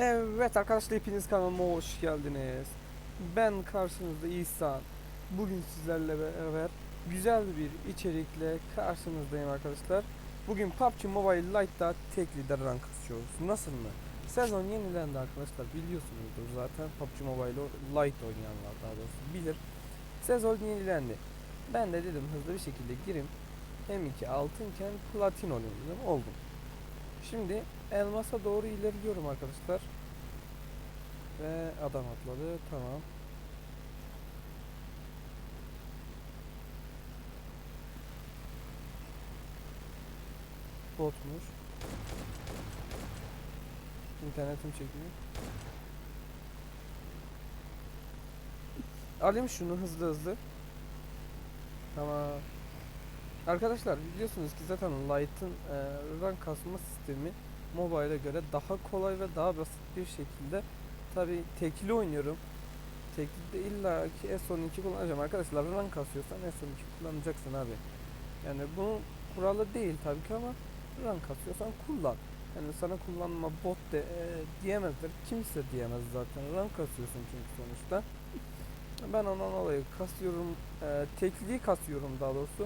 Evet arkadaşlar hepiniz kanalıma hoş geldiniz. Ben karşınızda İhsan. Bugün sizlerle beraber güzel bir içerikle karşınızdayım arkadaşlar. Bugün PUBG Mobile Lite'da tek lider rank kasıyoruz. Nasıl mı? Sezon yenilendi arkadaşlar biliyorsunuzdur zaten PUBG Mobile Lite oynayanlar daha doğrusu bilir. Sezon yenilendi. Ben de dedim hızlı bir şekilde gireyim. Hem 2 altınken platin olayım. Oldum. Şimdi elmasa doğru ilerliyorum arkadaşlar. Ve adam atladı. Tamam. Botmuş. İnternetim çekiyor. Alayım şunu hızlı hızlı. Tamam. Arkadaşlar biliyorsunuz ki zaten Light'ın e, rank kasma sistemi mobile'e göre daha kolay ve daha basit bir şekilde tabi tekli oynuyorum. Tekli de illa ki S12 kullanacağım arkadaşlar rank kasıyorsan S12 kullanacaksın abi. Yani bu kuralı değil tabii ki ama rank kasıyorsan kullan. Yani sana kullanma bot de e, diyemezler. Kimse diyemez zaten. Rank kasıyorsun çünkü sonuçta. Ben ondan dolayı kasıyorum. E, tekliği kasıyorum daha doğrusu.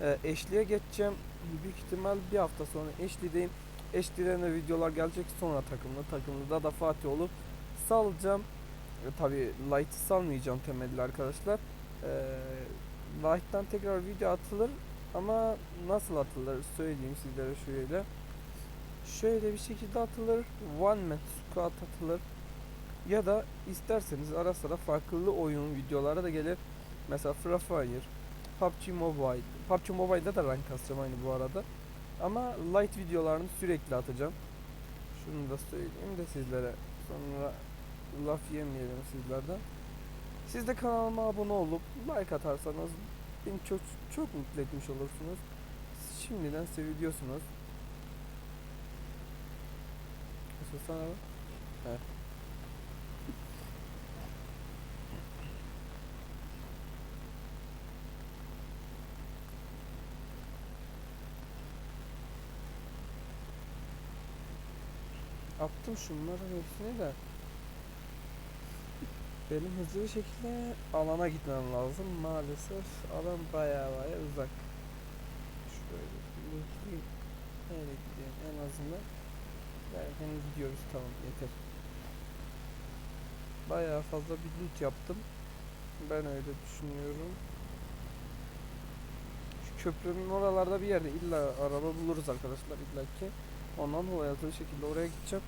E, eşliğe geçeceğim. Büyük ihtimal bir hafta sonra eşlideyim. Eşliden de videolar gelecek sonra takımlı. Takımlıda da Fatih olup salacağım. E, Tabi Light'ı salmayacağım temelli arkadaşlar. E, Light'tan tekrar video atılır ama nasıl atılır söyleyeyim sizlere şöyle. Şöyle bir şekilde atılır. One man squad atılır. Ya da isterseniz ara sıra farklı oyun videoları da gelir. Mesela Free Fire, PUBG Mobile. PUBG Mobile'da da rank kasacağım aynı bu arada. Ama light videolarını sürekli atacağım. Şunu da söyleyeyim de sizlere. Sonra laf yemeyelim sizlerden. Siz de kanalıma abone olup like atarsanız beni çok çok mutlu etmiş olursunuz. Şimdiden seviliyorsunuz. Nasıl sana? He. Attım şunların hepsini de. Benim hızlı bir şekilde alana gitmem lazım. Maalesef alan baya baya uzak. Şöyle lootlayayım. Öyle gideyim en azından. Derken gidiyoruz tamam yeter. Baya fazla bir loot yaptım. Ben öyle düşünüyorum. Şu köprünün oralarda bir yerde illa araba buluruz arkadaşlar illa ki. Ondan dolayı hızlı bir şekilde oraya gideceğim.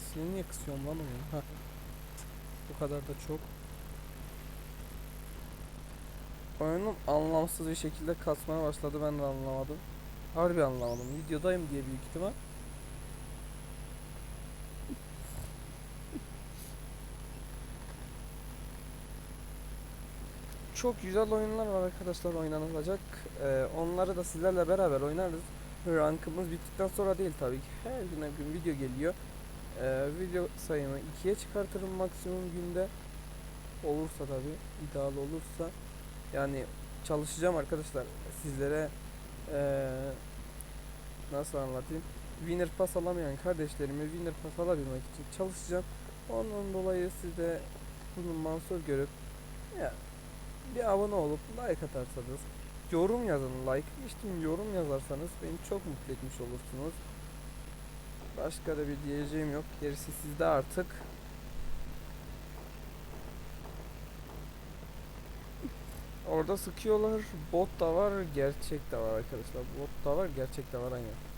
Sesini niye kısıyorum lan onu? Heh. Bu kadar da çok. Oyunum anlamsız bir şekilde kasmaya başladı ben de anlamadım. Harbi anlamadım. Videodayım diye büyük ihtimal. Çok güzel oyunlar var arkadaşlar oynanılacak. Ee, onları da sizlerle beraber oynarız. Rankımız bittikten sonra değil tabii ki. Her gün her gün video geliyor. Ee, video sayımı ikiye çıkartırım maksimum günde. Olursa tabii, ideal olursa. Yani çalışacağım arkadaşlar. Sizlere ee, nasıl anlatayım? Winner Pass alamayan kardeşlerime Winner Pass alabilmek için çalışacağım. Ondan dolayı siz de bunu mansur görüp ya bir abone olup like atarsanız yorum yazın like geçtim yorum yazarsanız beni çok mutlu etmiş olursunuz. Başka da bir diyeceğim yok. Gerisi sizde artık. Orada sıkıyorlar. Bot da var, gerçek de var arkadaşlar. Bot da var, gerçek de var aynen.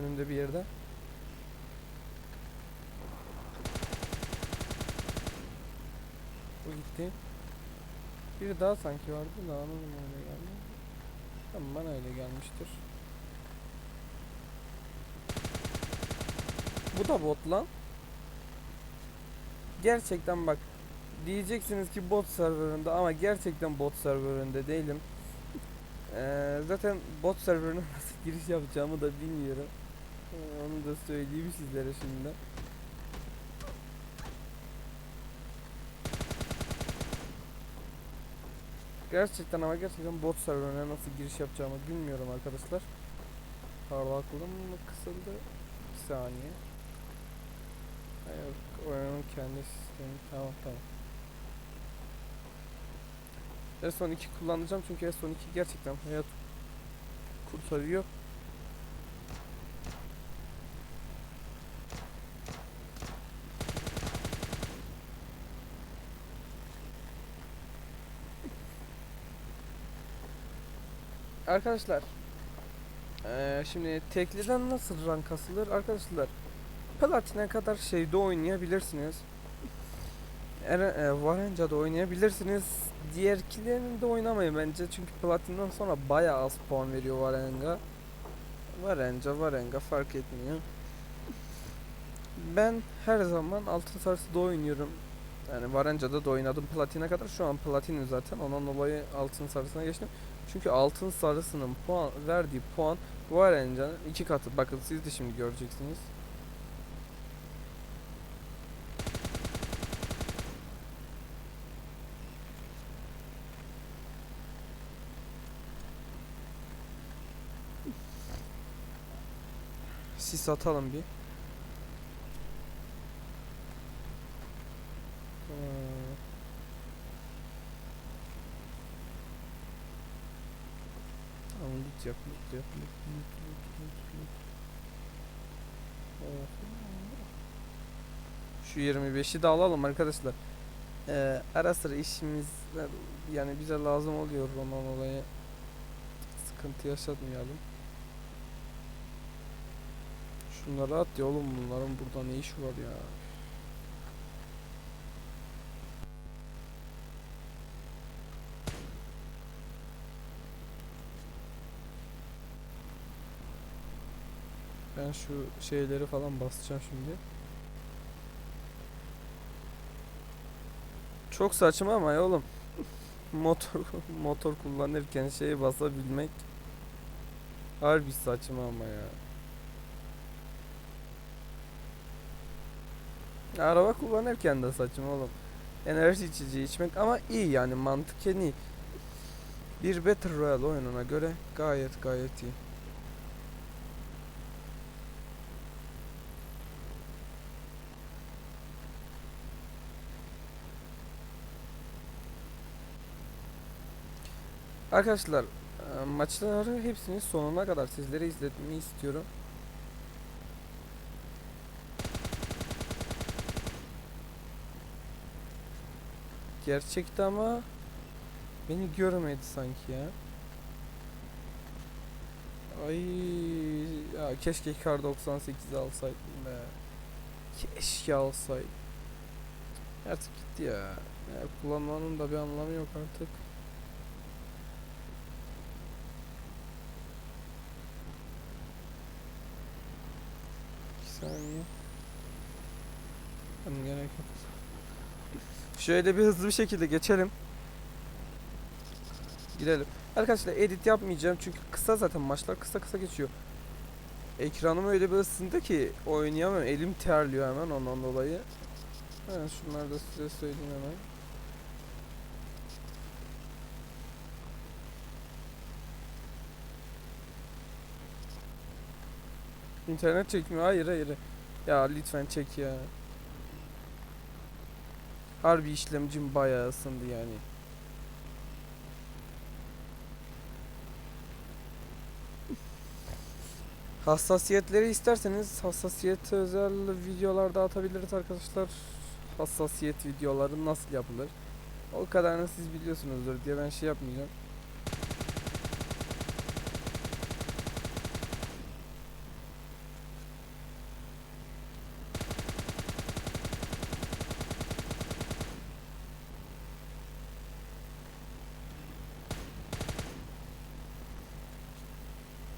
Önümde bir yerde. Bu gitti. Biri daha sanki vardı da onun öyle geldi. Tamam bana öyle gelmiştir. Bu da bot lan. Gerçekten bak diyeceksiniz ki bot serverında ama gerçekten bot serverında değilim. Ee, zaten bot serverına nasıl giriş yapacağımı da bilmiyorum. Ee, onu da söyleyeyim sizlere şimdi. Gerçekten ama gerçekten bot serverine nasıl giriş yapacağımı bilmiyorum arkadaşlar. Parlaklığım mı kısıldı? Bir saniye. Ha, Yok, oyunun kendi sistemi. Tamam tamam. S12 kullanacağım çünkü S12 gerçekten hayat kurtarıyor. Arkadaşlar eee, şimdi tekliden nasıl rank kasılır arkadaşlar platine kadar şeyde oynayabilirsiniz. Ere, e, Varenca'da oynayabilirsiniz. Diğerkilerini de oynamayın bence. Çünkü platinden sonra bayağı az puan veriyor Varenga. Varenca Varenga fark etmiyor. Ben her zaman altın sarısı da oynuyorum. Yani Varenca'da da oynadım platine kadar. Şu an platinim zaten. Ondan dolayı altın sarısına geçtim çünkü altın sarısının puan verdiği puan Varenca'nın iki katı. Bakın siz de şimdi göreceksiniz. Sis atalım bir. Hmm. Tamam loot yap loot yap loot loot loot. Şu 25'i de alalım arkadaşlar. Ee, ara sıra işimiz yani bize lazım oluyor ondan dolayı sıkıntı yaşatmayalım. Şunları at ya oğlum bunların burada ne işi var ya. Ben şu şeyleri falan basacağım şimdi. Çok saçma ama ya oğlum. Motor motor kullanırken şeyi basabilmek harbi saçma ama ya. Araba kullanırken de saçma oğlum. Enerji içeceği içmek ama iyi yani mantıken iyi. Bir Battle Royale oyununa göre gayet gayet iyi. Arkadaşlar e, maçları hepsini sonuna kadar sizlere izletmeyi istiyorum. Gerçekte ama beni görmedi sanki ya. Ay ya keşke kar 98 alsaydım be. Keşke alsaydım. Artık gitti ya. ya. Kullanmanın da bir anlamı yok artık. Bir saniye. Tamam gerek yok. Şöyle bir hızlı bir şekilde geçelim. Gidelim. Arkadaşlar edit yapmayacağım çünkü kısa zaten maçlar kısa kısa geçiyor. Ekranım öyle bir ısındı ki oynayamıyorum. Elim terliyor hemen ondan dolayı. Hemen şunları da size söyleyeyim hemen. İnternet çekmiyor. Hayır hayır. Ya lütfen çek ya. Harbi işlemcim bayağı ısındı yani. Hassasiyetleri isterseniz hassasiyet özel videolarda atabiliriz arkadaşlar. Hassasiyet videoları nasıl yapılır? O kadarını siz biliyorsunuzdur diye ben şey yapmayacağım.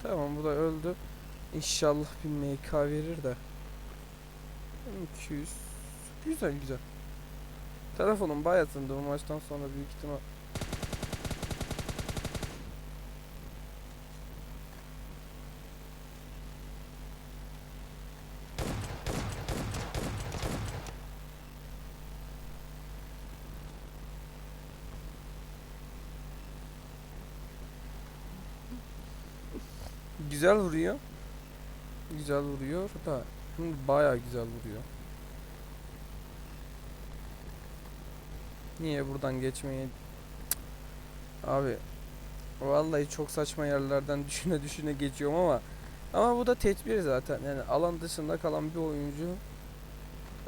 Tamam bu da öldü. İnşallah bir MK verir de. 200. Güzel güzel. Telefonum bayağı ısındı bu maçtan sonra büyük ihtimal. Güzel vuruyor. Güzel vuruyor da bayağı güzel vuruyor. Niye buradan geçmeyi. Abi vallahi çok saçma yerlerden düşüne düşüne geçiyorum ama ama bu da tedbir zaten. Yani alan dışında kalan bir oyuncu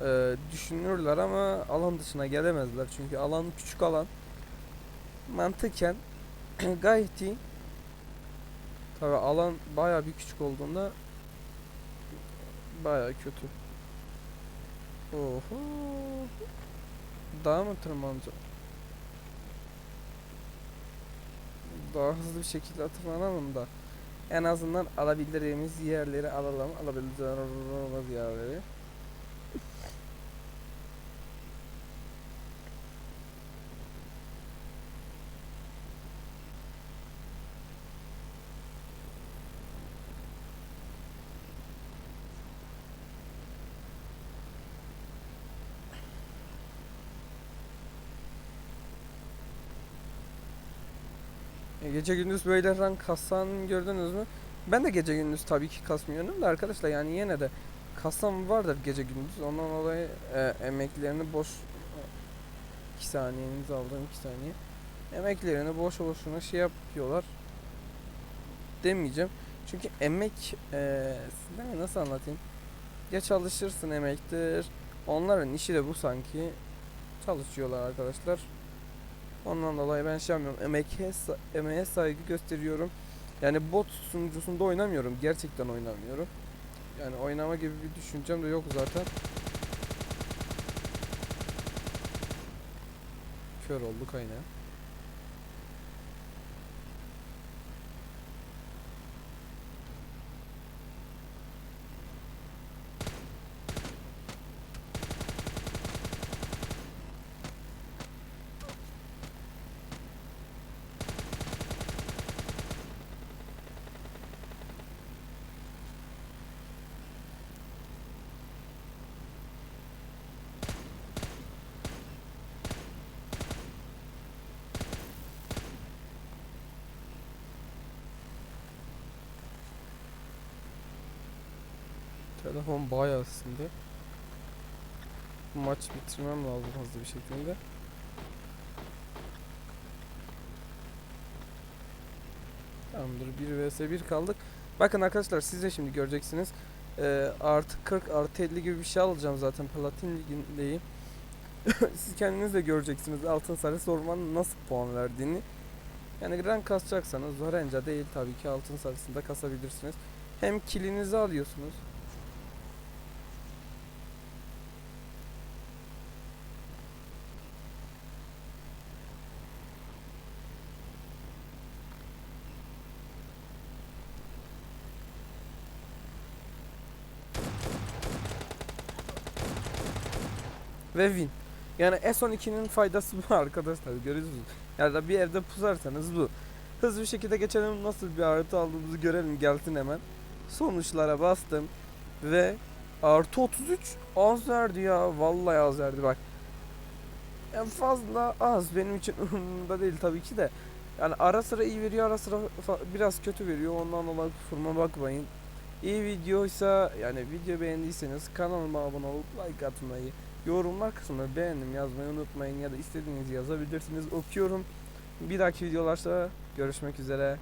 e, düşünürler ama alan dışına gelemezler. Çünkü alan küçük alan. Mantıken gayet iyi. Tabi alan bayağı bir küçük olduğunda bayağı kötü. Oho. Daha mı tırmanacağım? Daha hızlı bir şekilde tırmanalım da en azından alabildiğimiz yerleri alalım. Alabildiğimiz yerleri. Gece gündüz böyle rank kasan gördünüz mü? Ben de gece gündüz tabii ki kasmıyorum da arkadaşlar yani yine de kasam vardır gece gündüz. Ondan dolayı e, emeklerini boş 2 saniyenizi aldım 2 saniye. Emeklerini boş boşuna şey yapıyorlar. Demeyeceğim. Çünkü emek e, nasıl anlatayım? Ya çalışırsın emektir. Onların işi de bu sanki. Çalışıyorlar arkadaşlar. Ondan dolayı ben şey yapmıyorum. Emeğe, emeğe saygı gösteriyorum. Yani bot sunucusunda oynamıyorum. Gerçekten oynamıyorum. Yani oynama gibi bir düşüncem de yok zaten. Kör olduk aynen. Telefon bayağı ısındı. Maç bitirmem lazım hızlı bir şekilde. Tamamdır 1 vs 1 kaldık. Bakın arkadaşlar siz de şimdi göreceksiniz. Ee, artı 40 artı 50 gibi bir şey alacağım zaten Platin ligindeyim. siz kendiniz de göreceksiniz altın sarısı ormanın nasıl puan verdiğini. Yani rank kasacaksanız Zorenca değil tabii ki altın sarısında kasabilirsiniz. Hem kilinizi alıyorsunuz. Ve win. Yani S12'nin faydası bu arkadaşlar görüyorsunuz. Yani da bir evde pusarsanız bu. Hızlı bir şekilde geçelim nasıl bir artı aldığımızı görelim gelsin hemen. Sonuçlara bastım ve artı 33 az verdi ya vallahi az verdi bak. En fazla az benim için umurumda değil tabii ki de. Yani ara sıra iyi veriyor ara sıra biraz kötü veriyor ondan dolayı kusuruma bakmayın. İyi videoysa yani video beğendiyseniz kanalıma abone olup like atmayı Yorumlar kısmına beğendim yazmayı unutmayın ya da istediğinizi yazabilirsiniz. Okuyorum. Bir dahaki videolarda görüşmek üzere.